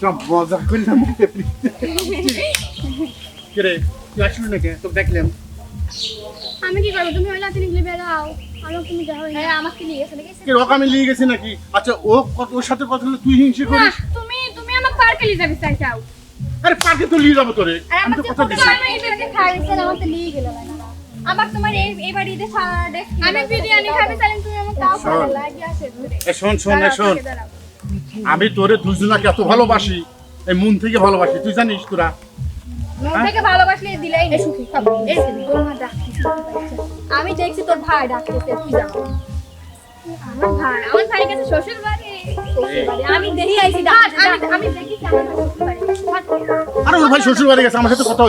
সব মজা করলাম কিরে তুই আসলি নাকি? তোকে দেখলাম। আমি কি করব? তুমি ওই লাতি বেড়াও। আমার তুমি যাও হ্যাঁ আমাকে নিয়ে গেছে নাকি কি রক আমি লিয়ে গেছি নাকি? আচ্ছা ও কত- ওর সাথে কথা হলে তুই হিংসে করিস? তুমি তুমি আমার পার্কে নিয়ে যাবে চাই চাও আরে পার্কে তো নিয়ে যাব তোরে। আমি আমার তো কথা দিছি আমি এটাকে খাইছে না আমাকে নিয়ে গেল না। আমার তোমার এই সারা আমি বিরিয়ানি খাবি তাহলে তুমি আমার তাও। ভালো লাগে আসে ধরে এ শোন শোন শোন। আমি তোরে দুজনাকে এত ভালোবাসি এই মন থেকে ভালোবাসি তুই জানিস তোরা? মন থেকে ভালোবাসলে দিলেই এই সুখী তোর আমি দেখছি তোর ভাই ডাকতেছে তুই যা। আমার ভাই আমার ভাই কাছে শ্বশুর বাড়ি আমি দেখি আইছি আমি আরে ওর ভাই শ্বশুর বাড়ি গেছে আমার সাথে কথা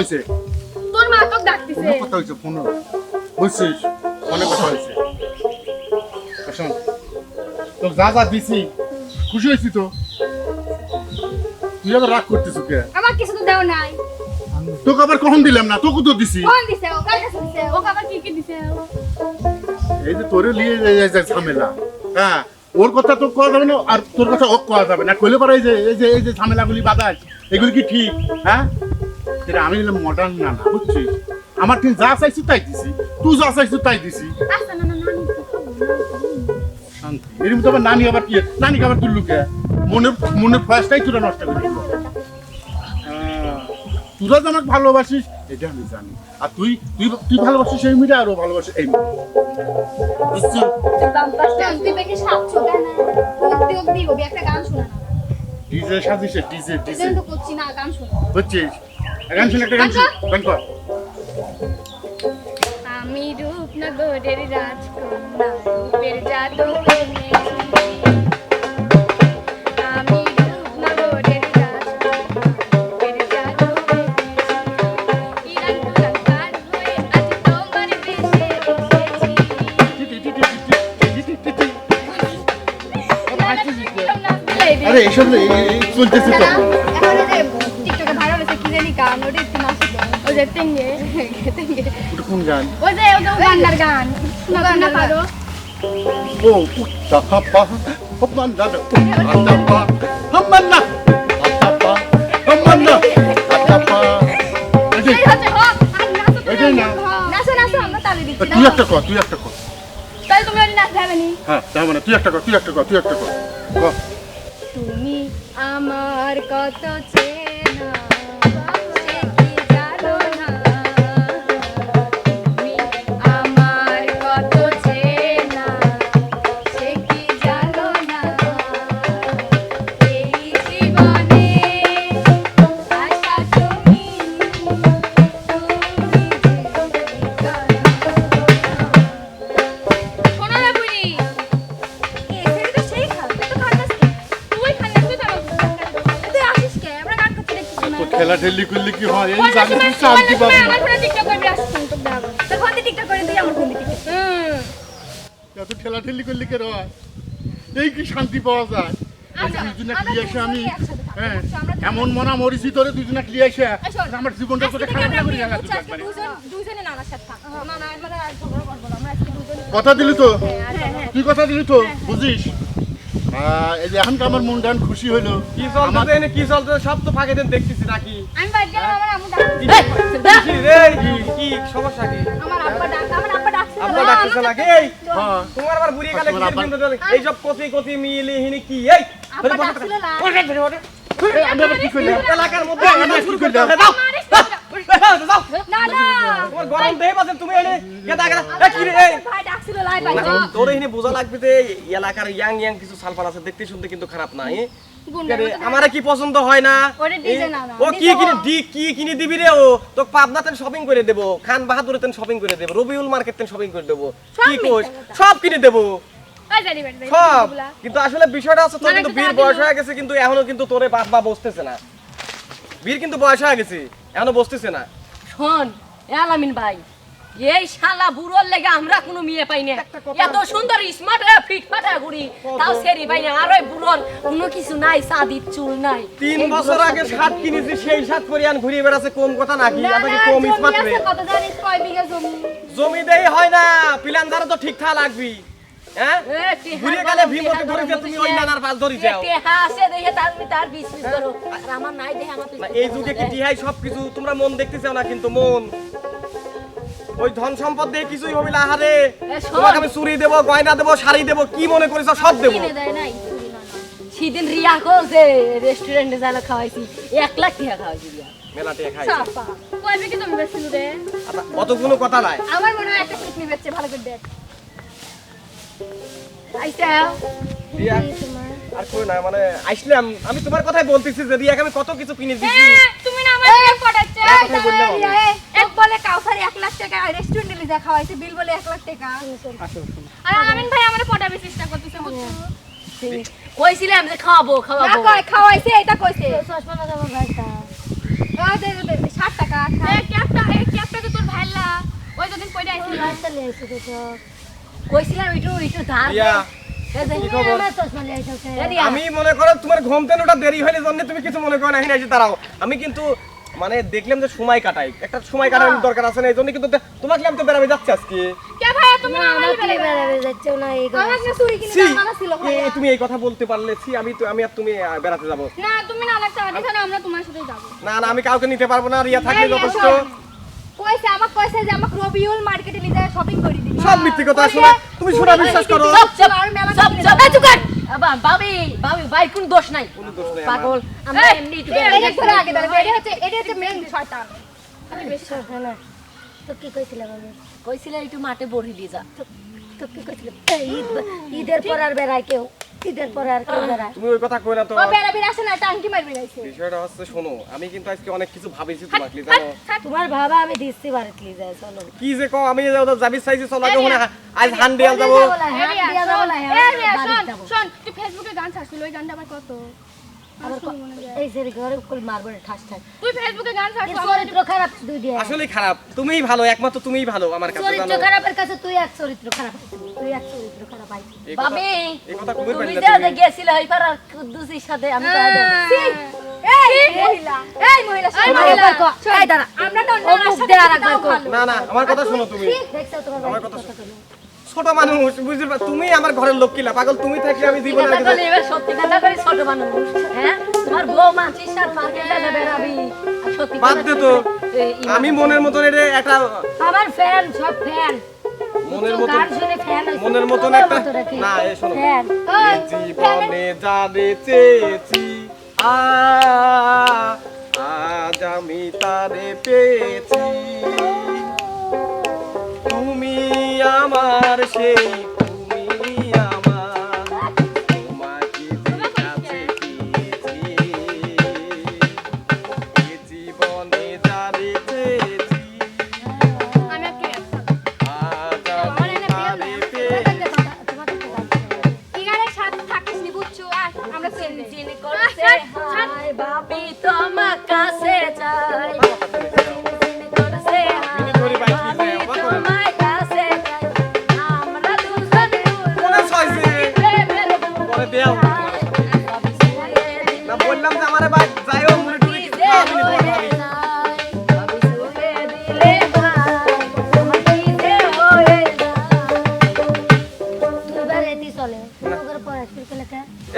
তোর মা তোকে ডাকতেছে। কথা হয়েছে ফোনে বুঝছিস? ফোনে কথা শোন যা যা দিছি খুশি হয়েছি তো। তুই আবার রাগ করতেছ কে? আমার কিছু তো দেও নাই। তোকে আবার কখন দিলাম না? তোকে তো দিছি। কোন দিছে ও? কার কাছে দিছে ও? আবার কি কি দিছে এই যে তোরে নিয়ে এই যে ঝামেলা। হ্যাঁ ওর কথা তো কোয়া যাবে না আর তোর কথা ও কোয়া যাবে না। কইলে পারে এই যে এই যে এই যে ঝামেলাগুলি বাদাস এগুলি কি ঠিক? হ্যাঁ? এটা আমি মডার্ন না না বুঝছিস? আমার ঠিক যা চাইছি তাই দিছি। তুই যা চাইছি তাই দিছি। আচ্ছা এরকম তো আবার নানি আবার কি? নানিকে আবার তুই লুকে মনের মনের ফয়েসটাই তোরা নষ্ট করে দিল। তোরা আমাকে ভালোবাসিস এটা আমি জানি। আর তুই তুই তুই ভালোবাসিস এই মেয়েটা আরও ভালোবাসিস এই মেয়ে না ডিজে সাজিস ডিজে ডিজে। তো করছি না গান শোনা। বুঝছিস গান শুনে একটা গান শুন। গান কর। আমি রূপনগরের রাজকন্যা রূপের জাদু তেঙ্গে, তেঙ্গে। ওটা কোন গান? ওই যে পারো ও না। নাচো নাচো আমরা তালি দিচ্ছি তুই একটা কর তুই একটা কর। তাহলে তুমি নাচ যাবে নি। হ্যাঁ মানে তুই একটা কর তুই একটা কর তুই একটা কর। কর। তুমি কত চেনা খেলা ঠেলি করলে কি হয়? এই জানি তুই শান্তি পাবি না। আমার ফোনে টিকটক করবি আসছিস তো দাও তো ফোন দিয়ে টিকটক করে দিই আমার ফোন দিয়ে টিকটক হুম। এত ঠেলা ঠেলি করলে কি হয়? এই কি শান্তি পাওয়া যায়? দুজনে আমরা আমি হ্যাঁ এমন মনা মরিছি তোরে দুজনে আমার জীবনটা তোরে আজকে খারাপ করে গেল বুঝছ, আজকে দুজন। দুজনে নানার সাথে থাকব না না মানে ঝগড়া করব না আমরা আজকে দুজনে কথা দিলি তো? হ্যাঁ হ্যাঁ তুই কথা দিলি তো? বুঝিস? এই যে এখনকার আমার মন খুশি হলো কি চলতেছে এনে কি চলতেছে? সব তো ফাঁকে দেন দেখতেছি নাকি। আমি বাড়ি গেলাম আমার আম্মু ডাকছে রে কি কি সমস্যা কি? আমার আব্বা ডাক আমার আব্বা ডাকছে আব্বা ডাকতেছে নাকি? এই হ্যাঁ। তোমার আবার বুড়ি কালে কি কিন্তু এই সব কতি কতি মিলি হিনি কি? এই আব্বা ডাকছিল না। ওঠে, ধরে, ওঠে। আমি আবার কি করলাম? এলাকার মধ্যে আমি কি করলাম? দাও, দেখতে শুনতে কিন্তু খারাপ না এ? গুন্ডার মতো আমারে কি পছন্দ হয় না? ওরে ডিজে এ, না না, ও। কি কিনে দি কি কিনে দিবি রে ও? তো পাবনাতেন শপিং করে দেবো খান বাহাদুরেতেন শপিং করে দেবো রবিউল মার্কেটেন শপিং করে দেবো। সব কি কোস সব কিনে দেবো। সব। কিন্তু আসলে বিষয়টা আছে তোর মানে কিন্তু বীর বয়স হয়ে গেছে কিন্তু এখনও কিন্তু তোরে বাপ বা বসতেছে না। বীর কিন্তু বয়স হয়ে গেছে। এখনও বসতেছে না। শোন এলামিন ভাই এই শালা বুড়োর লেগে আমরা কোনো মেয়ে পাই না। এত সুন্দর স্মার্ট ফিট ফাটা ঘুরি তাও সেরি পাই না। আর ওই বুড়োর কোনো কিছু নাই সাদির চুল নাই। তিন বছর আগে শার্ট কিনেছি সেই শার্ট পরিয়ান ঘুরিয়ে বেড়াচ্ছে কম কথা নাকি? আমাকে কম স্মার্ট কত জানিস কয় বিঘা জমি। জমি দেই হয় না প্ল্যান তো ঠিকঠাক লাগবি হ্যাঁ? এ, টেহা ঘুরে গরম, গেলে ভীমকে টেহা ধরে গরম তুমি ওই নানার পাশ ধরি যাও টেহা আছে দেখে তার তুমি তার বিজনেস করো আর আমার নাই দেখে আমার এই যুগে কি টিহাই সবকিছু? তোমরা মন দেখতে না কিন্তু মন। ওই ধন সম্পদ দিয়ে কিছুই হবে না শোন। তোমাকে আমি চুরি দেবো গয়না দেবো শাড়ি দেবো কি মনে করেছ সব দেবো। কিনে দেয় নাই সেদিন রিয়া যে রেস্টুরেন্টে যাইলো খাওয়াইছি এক লাখ টাকা খাওয়াইছি রিয়া। মেলা খাই কয়বে কি তুমি বেশি রে অত কোনো কথা নাই। আমার মনে হয় একটা কিডনি বেচছে ভালো করে দেখ। আর কই না মানে আমি তোমার কথাই বলতেছি যে রিয়াকে আমি কত কিছু কিনে দিচ্ছি তুমি না আমার বিল পড়াচ্ছে এক কথাই বললাম আমি। এক বলে কাউসার এক লাখ টাকা রেস্টুরেন্টে লিজা খাওয়াইছে বিল বলে এক লাখ টাকা। আর আমিন ভাই আমার পটাবে চেষ্টা করতেছে বুঝছ কইছিলাম যে খাওয়াবো। না খাওয়াবো খাওয়াইছে এটা কইছে। দে দে 60 টাকা এই ক্যাপটা এই ক্যাপটা তো তোর ভাইলা ওই দিন পড়ে আইছিল কইছিলাম একটু একটু ধার আমি মনে করো তোমার ঘুম তেন ওটা দেরি হইলে জন্য তুমি কিছু মনে করো না দাঁড়াও। আমি কিন্তু মানে দেখলাম যে সময় কাটাই। একটা সময় কাটানোর দরকার আছে না এই জন্য কিন্তু তোমাকে আমি তো বেড়াবে যাচ্ছি আজকে। তুমি এই কথা বলতে পারলে আমি আমি আর তুমি বেড়াতে যাব। না তুমি না লাগতে পারো এখানে আমরা তোমার সাথে যাব। না না আমি কাউকে নিতে পারব না রিয়া থাকলে যথেষ্ট। কইছে আমাক কইছে যে আমাক রবিউল মার্কেটে নিয়ে যায় শপিং করে দিবি। সব মিথ্যে কথা শোনা তুমি শোনা বিশ্বাস করো? সব সব আর মেলা চুপ, কিনে চুপ, দাও। এই চুপ কর। আবার বাবি বাবি ভাই কোন দোষ নাই। কোনো দোষ নেই পাগল। আমরা এমনি একটু এটা আগে। ধরে এটা হচ্ছে এটা হচ্ছে মেইন শয়তান। আমি বেশি কইছিলা একটু মাঠে বড়ি দিয়ে যা। ঈদের পর আর বেড়ায় কেউ ঈদের পর আর কেউ বেড়ায়। তুমি ওই কথা কই না তো ও বেড়াবি আসে না টাঙ্কি মারবি রাইছে বিষয়টা হচ্ছে শোনো আমি কিন্তু আজকে অনেক কিছু ভাবিছি তোমাকে জানো। তোমার ভাবা আমি দিচ্ছি বাড়িতে নিয়ে যায় চলো। কি যে কও আমি যে ওদের যাবি চাইছি চল আগে মনে আজ হান্ডিয়াল যাব। হ্যাঁ, দিয়া যাব না, হ্যাঁ, শোন, যাব। শোন, তুই ফেসবুকে গান ছাড়ছিল ওই গানটা আবার কত? আসলে খারাপ। তুমিই ভালো একমাত্র তুমিই ভালো আমার কাছে চরিত্র খারাপের কাছে তুই এক চরিত্র খারাপ তুই এক চরিত্র খারাপ আইছিস এই কথা- বাবি এই কথা কবে তুমি যে তুমি? ওই পাড়ার কুদ্দুসির সাথে আমি তো এই মহিলা। এই মহিলা এই মহিলা। এই দাঁড়া। আমরা তো। না না কথা শোনো তুমি। দেখছ তোমার আমার কথা করি। ছোট মানুষ বুঝতে পার তুমি আমার ঘরের লোক কিলা পাগল তুমি থাকলে আমি জীবনে এবার সত্যি কথা করি ছোট মানুষ হ্যাঁ? তোমার বউ আর মার্কেটে আর সত্যি বাদ দে তো। আমি মনের মতন এটা একটা আমার ফ্যান সব ফ্যান মনের মতন। মনের মতন একটা না এই শোনো। ফ্যান জীবনে জানে চেয়েছি আ আজ আমি তারে পেয়েছি। আমার সেই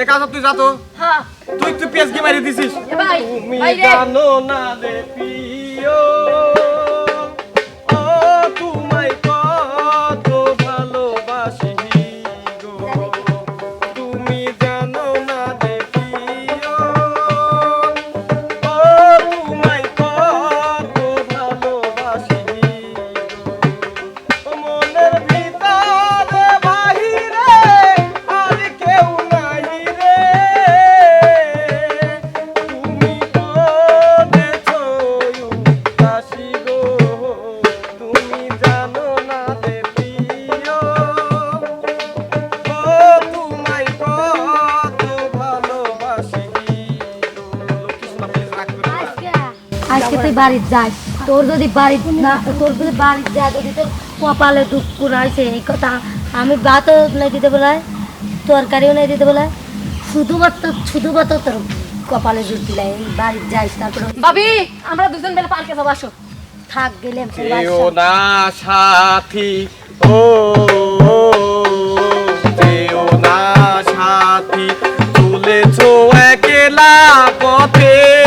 এ কাজ তুই যা তো। তুই তুই পেঁচকি মারি দিছিস। ভাই ভাই রে। জানো না দে প্রিয়। বাড়ির যায় তোর যদি বাড়ি না তোর যদি বাড়ি যায় যদি তোর কপালে দুঃখ আছে এই কথা আমি ভাতও নেই দিতে বলে তরকারিও নেই দিতে বলে শুধুমাত্র শুধুমাত্র তোর কপালে জুটি লাই বাড়ি যাই তারপরে ভাবি আমরা দুজন বেলা পার্কে যাব আসো। থাক গেলে না সাথী ও সাথী চলেছো একলা পথে।